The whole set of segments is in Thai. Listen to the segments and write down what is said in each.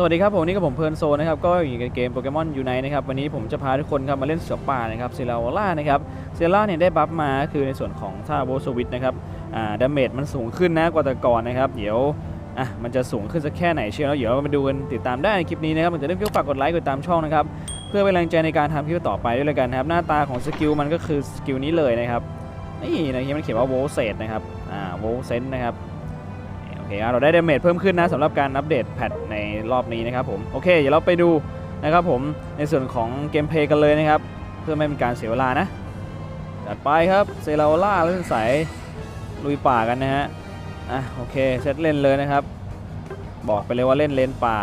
สวัสดีครับผมนี่ก็ผมเพลินโซนะครับก็อยู่ในเกมโปเกมอนยูไนนะครับวันนี้ผมจะพาทุกคนครับมาเล่นเสือป่านะครับเซราวล่านะครับเซราเนี่ยได้บัฟมาคือในส่วนของท่าโบสวิตนะครับอ่าดาเมจมันสูงขึ้นนะกว่าแต่ก่อนนะครับเดี๋ยวอะมันจะสูงขึ้นสักแค่ไหนเชียวแล้วเดี๋ยวมาดูกันติดตามได้ในคลิปนี้นะครับมันจะเริ่มฝากกดไลค์กดตามช่องนะครับเพื่อเป็นแรงใจในการทำคลิปต่อไปด้วยเลยกันนะครับหน้าตาของสกิลมันก็คือสกิลนี้เลยนะครับนี่นะที่มันเขียนว่าโวเซตนะครับอ่าโวเซนนะครับโอเคเราได้เดเมจเพิ่มขึ้นนะสำหรับการอัปเดตแพทใน รอบนี้นะครับผมโอเคเดี๋ยวเราไปดูนะครับผมในส่วนของเกมเพลย์กันเลยนะครับ เพื่อไม่เป็นการเสียเวลานะจัดไปครับเซราล่าเล่นสายลุยป่ากันนะฮะอะโอเคเซตเล่นเลยนะครับ บอกไปเลยว่าเล่นเลนป่า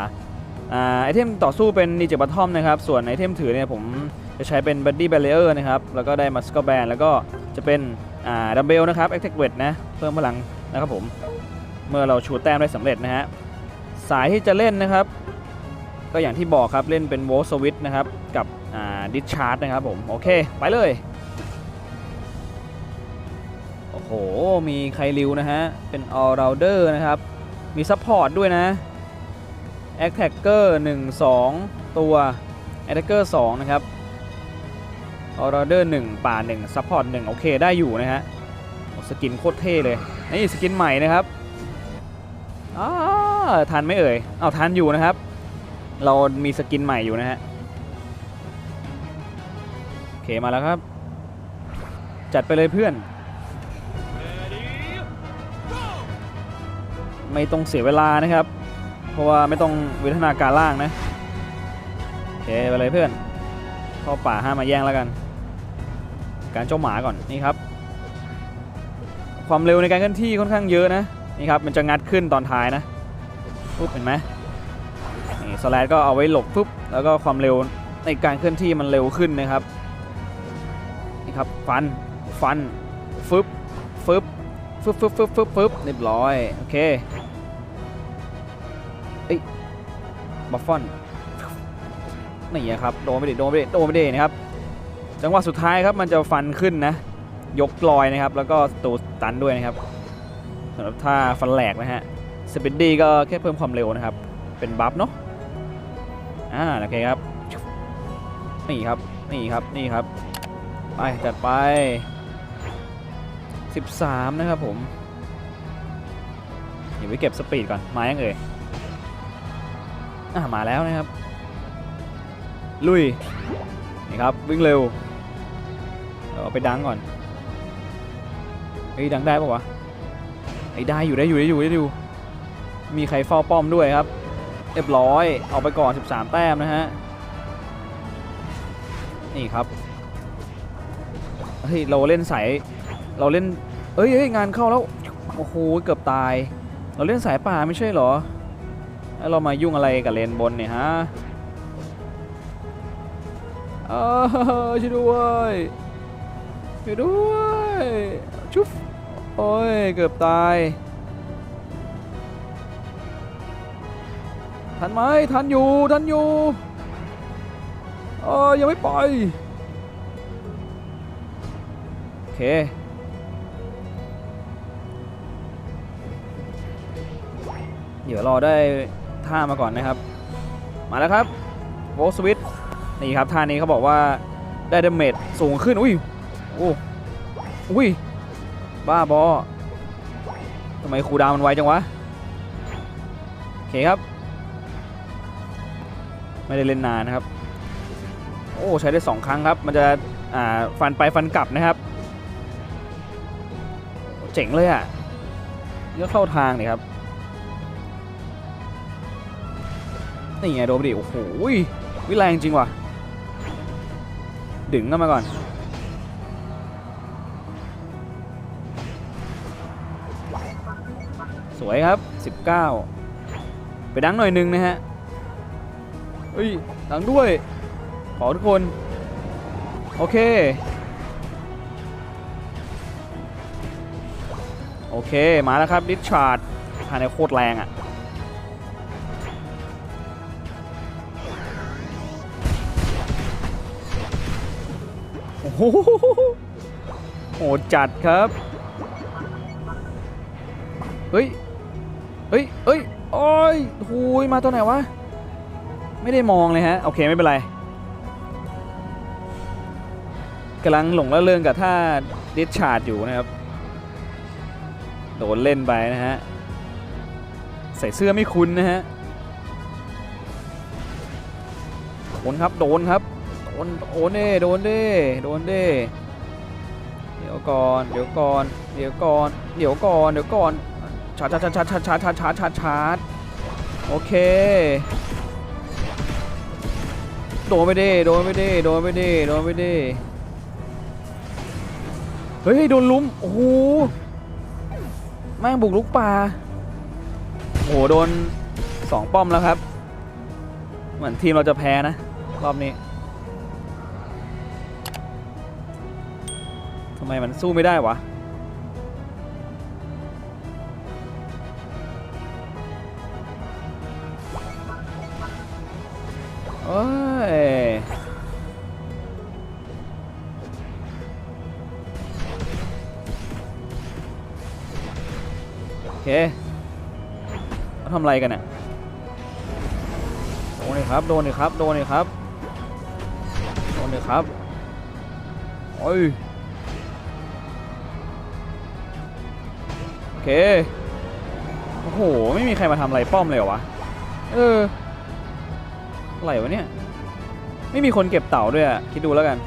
อ่าไอเทมต่อสู้เป็นนิจบัตทอมนะครับ ส่วนไอเทมถือเนี่ยผมจะใช้เป็นบัดดี้แบลเลอร์นะครับ แล้วก็ได้มัสก e แบนแล้วก็จะเป็นอ่าดัมเบลนะครับแอคเทคเวทนะ เพิ่มพลังนะครับผม เมื่อเราชูแต้มได้สำเร็จนะฮะ สายที่จะเล่นนะครับ ก็อย่างที่บอกครับเล่นเป็นโวลสวิตนะครับ กับดิชาร์ดนะครับผม โอเค ไปเลย โอ้โห มีไคลิวนะฮะ เป็น all rounder นะครับ มีซัพพอร์ตด้วยนะ attacker 1 2ตัว attacker 2นะครับ all rounder 1ป่า1 support 1โอเคได้อยู่นะฮะสกินโคตรเท่เลย นี่สกินใหม่นะครับอ่า ทันไม่เอ่ย เอาทันอยู่นะครับ เรามีสกินใหม่อยู่นะฮะ โอเคมาแล้วครับ จัดไปเลยเพื่อน ไม่ต้องเสียเวลานะครับ เพราะว่าไม่ต้องวิทนาการล่างนะ โอเคไปเลยเพื่อน เข้าป่าห้ามมาแย่งแล้วกัน การเจ้าหมาก่อนนี่ครับ ความเร็วในการเคลื่อนที่ค่อนข้างเยอะนะนี่ครับมันจะงัดขึ้นตอนท้ายนะ ปุ๊บเห็นไหมนี่สแลดก็เอาไว้หลบปุ๊บแล้วก็ความเร็วในการเคลื่อนที่มันเร็วขึ้นนะครับนี่ครับฟันฟันฟึบฟึบฟึบฟึบฟึบฟึบฟึบเรียบร้อยโอเคเอ้ยบัฟฟอนนี่ครับโดนไปดิโดนไปดิโดนไปดินะครับจังหวะสุดท้ายครับมันจะฟันขึ้นนะ ยกลอยนะครับ แล้วก็ตูตันด้วยนะครับสำหรับท่าฟันแหลกนะฮะ สปิดดี้ก็แค่เพิ่มความเร็วนะครับ เป็นบัฟเนาะอ่าโอเคครับ นี่ครับ นี่ครับ นี่ครับ ไป จัดไป 13 นะครับผม เดี๋ยวไปเก็บสปีดก่อน มายังเอ่ยอ่ามาแล้วนะครับ ลุย นี่ครับ วิ่งเร็วเอาไปดังก่อน เฮ้ย ดังได้ปะวะไอ้ได้อยู่ได้อยู่ได้อยู่ได้อยู่ มีใครเฝ้าป้อมด้วยครับเรียบร้อยเอาไปก่อน 13 แต้มนะฮะ นี่ครับ เฮ้ย เราเล่นสายเราเล่น เอ้ยเอ้ยงานเข้าแล้ว โอ้โห เกือบตาย เราเล่นสายป่าไม่ใช่เหรอ แล้วเรามายุ่งอะไรกับเลนบนเนี่ยฮะเออช่วยด้วยช่วยด้วย ชุบ โอ้ย เกือบตาย ทันไหมทันอยู่ทันอยู่เออยังไม่ปล่อยโอเคเดี๋ยวรอได้ท่ามาก่อนนะครับ มาแล้วครับโวสวิตนี่ครับท่านี้เขาบอกว่าได้ดาเมจสูงขึ้น อุ้ยโอ้อุ้ย บ้าบอทำไมคูดาวมันไวจังวะ โอเคครับ ไม่ได้เล่นนานนะครับ โอ้ใช้ได้สองครั้งครับ มันจะอ่าฟันไปฟันกลับนะครับเจ๋งเลยอะเลือกเข้าทางนี่ครับนี่ไงโดนไปดิโอ้โหวิแรงจริงว่ะ ดึงกันมาก่อน สวยครับ 19 ไปดังหน่อยนึงนะฮะ เฮ้ยดังด้วย ขอทุกคน โอเค โอเค มาแล้วครับดิชาร์ดภายในโคตรแรงอะ่ะ โอ้โหโหดจัดครับ เฮ้ย เฮ้ย เฮ้ย โอ้ยหูยมาตัวไหนวะ ไม่ได้มองเลยฮะ โอเคไม่เป็นไรกำลังหลงละเริงกับท่าดิชาร์ดอยู่นะครับ โดนเล่นไปนะฮะ ใส่เสื้อไม่คุ้นนะฮะ โดนครับ โดนครับ โดนโอนเด้โดนเด้โดนเด้เดี๋ยวก่อน เดี๋ยวก่อน เดี๋ยวก่อน เดี๋ยวก่อน เดี๋ยวก่อนชาร์จชาร์จชาร์จชาร์จชาร์จชาร์จชาร์จโอเค โดนไปดิโดนไปดิโดนไปดิโดนไปดิเฮ้ยโดนลุ้มโอ้โหแม่งบุกลุกป่าโอ้โหโดนสองป้อมแล้วครับ เหมือนทีมเราจะแพ้นะ รอบนี้ทำไมมันสู้ไม่ได้วะโอ้ โอเคเขาทำอะไรกันเนี่ยโดนเลยครับ โดนเลยครับ โดนเลยครับ โดนเลยครับ โอ้ย โอเค โอ้โห ไม่มีใครมาทำอะไรป้อมเลยเหรอวะ เอออะไรวะเนี่ย ไม่มีคนเก็บเต่าด้วยอะคิดดูแล้วกัน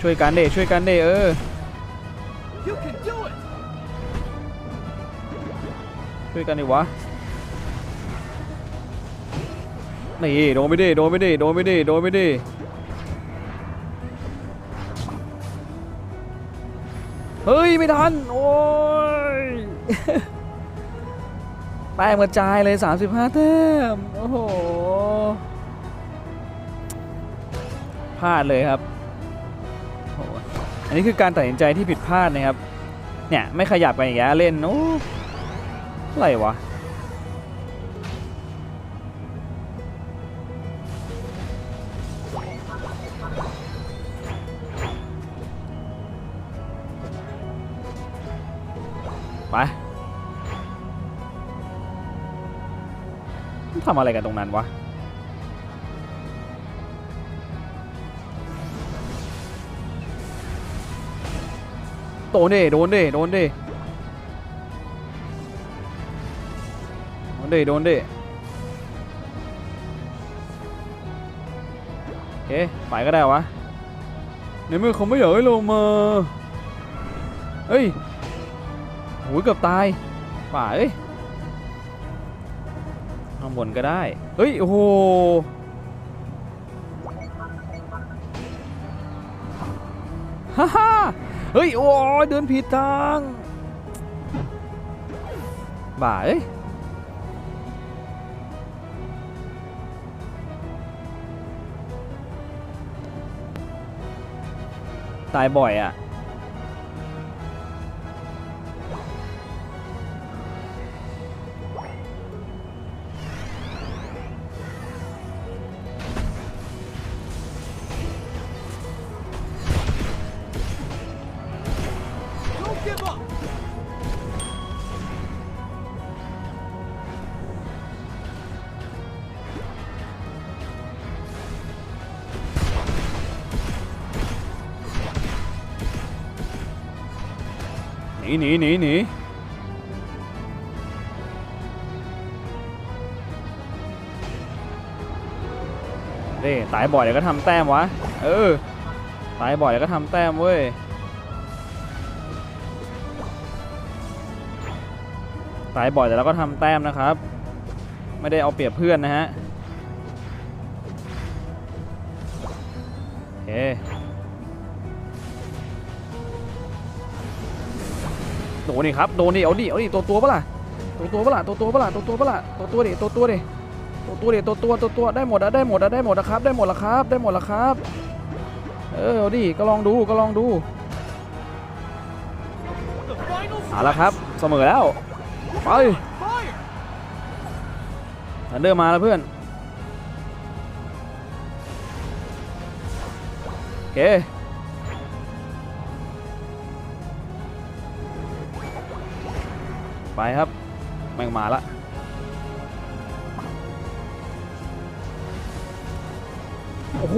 ช่วยกันเดช่วยกันเดเออช่วยกันดิวะนี่โดนไม่ได้โดนไม่ได้โดนไม่ได้โดนไม่ได้เฮ้ย ไม่ทัน โอ้ย แต้มกระจายเลย 35 แต้ม โอ้โห พลาดเลยครับโอ้อันนี้คือการตัดสินใจที่ผิดพลาดนะครับ เนี่ย ไม่ขยับไปอย่างเงี้ยเล่น โอ้อะไรวะ ทำอะไรกันตรงนั้นวะ โดนดิ โดนดิ โดนดิ โดนดิ โดนดิโอเคไปก็ได้วะในเมื่อเขาไม่อยากให้ลงมาเฮ้ยโหยเกือบตายป่าเอ้ย ข้างบนก็ได้ เฮ้ย โอ้โห ฮ่าฮ่าเฮ้ย โอ้ยเดินผิดทาง บ่าเอ้ยตายบ่อยอะ นีหนีหนีหนีเด้ตายบ่อยเดี๋ยวก็ทำแต้มวะ เออ ตายบ่อยเดี๋ยวก็ทำแต้มเว้ย ตายบ่อยแต่เราก็ทำแต้มนะครับ ไม่ได้เอาเปรียบเพื่อนนะฮะโอเค โดนดิครับโดนดิเอาดิเอาดิตัวตัวปะล่ะตัวตัวปะล่ะตัวตัวปะล่ะตัวตัวปะล่ะตัวตัวดิตัวตัวดิตัวตัวดิตัวตัวตัวตัวได้หมดอะได้หมดอะได้หมดอะครับ ได้หมดละครับ ได้หมดละครับ เออเอาดิก็ลองดูก็ลองดูเอาละครับเสมอแล้วไปทันเดอร์มาแล้วเพื่อนโอเค ไปครับ แม่งมาละโอ้โห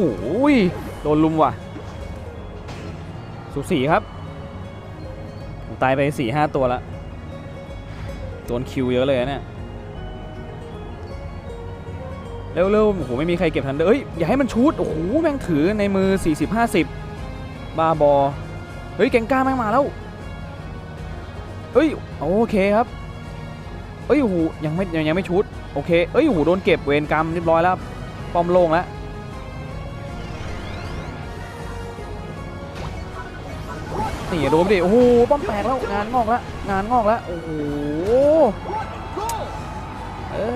โดนลุมว่ะสูสีครับ ตายไป4ี่ห้าตัวละโดนคิวเยอะเลยนะเนี่ยเร็วๆโอ้โหไม่มีใครเก็บทันเดอร์เอ้ย อย่าให้มันชูด โอ้โห แม่งถือในมือ 40 50 บาบอ เฮ้ย แกงก้าแม่งมาแล้ว อ้ยโอเคครับเอ้ยโอ้โหยังไม่ยังยังไม่ชุดโอเคเอ้ยโอ้โดนเก็บเวรกรรมเรียบร้อยแล้วป้อมโล่งแล้วนี่โดนดิโอ้โหป้อมแตกแล้วงานงอกแล้วงานงอกแล้วโอ้โหเอ้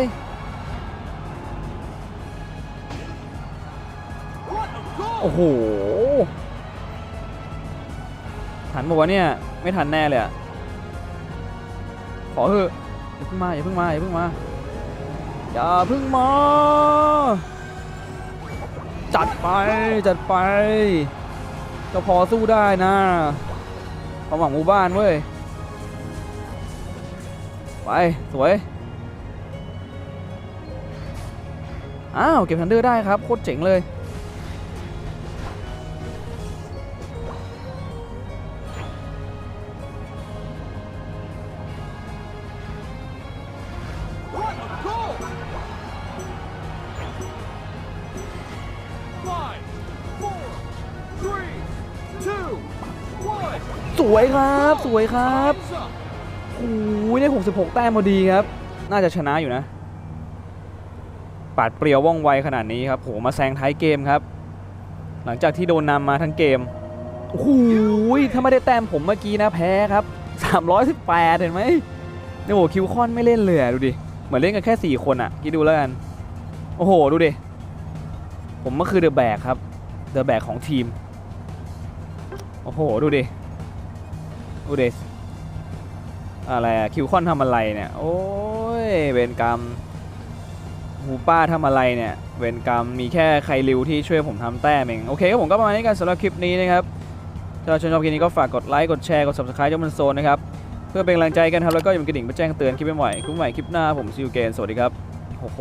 ยโอ้โหทันบอกว่าวะเนี่ยไม่ทันแน่เลยอะ อเถอะอย่าเพิ่งมาอย่าเพิ่งมาอย่าเพิ่งมาอย่าเพิ่งมาจัดไปจัดไปก็พอสู้ได้นะความหวังหมู่บ้านเว้ยไปสวยอ้าวเก็บทันเดอร์ได้ครับโคตรเจ๋งเลย สวยครับ สวยครับโอ้ยได้ 66 แต้มพอดีครับ น่าจะชนะอยู่นะ ปาดเปรียวว่องไวขนาดนี้ครับโหมาแซงท้ายเกมครับ หลังจากที่โดนนำมาทั้งเกมโอ้โหถ้าไม่ได้แต้มผมเมื่อกี้นะแพ้ครับ 318 เห็นไหมเนี่ยโหคิวคอนไม่เล่นเลยดูดิเหมือนเล่นกันแค่ 4 คนอะคิดดูแล้วกัน โอ้โห ดูดิ ผมก็คือเดอะแบกครับ เดอะแบกของทีม โอ้โห ดูดิ ดูดิอะไรอะคิวคอนทำอะไรเนี่ย โอ้ยเวรกรรมหูป้าทำอะไรเนี่ย เวรกรรมมีแค่ใครริวที่ช่วยผมทำแต้มเอง โอเคครับผมก็ประมาณนี้กันสำหรับคลิปนี้นะครับ ถ้าชอบคลิปนี้ก็ฝากกดไลค์ กดแชร์ กด subscribe จอมันโซนนะครับ เพื่อเป็นกำลังใจกันครับ แล้วก็อย่าลืมกระดิ่งเพื่อแจ้งเตือนคลิปใหม่คลิปใหม่คลิปหน้าผมซิวเกนสวัสดีครับ โอ้โห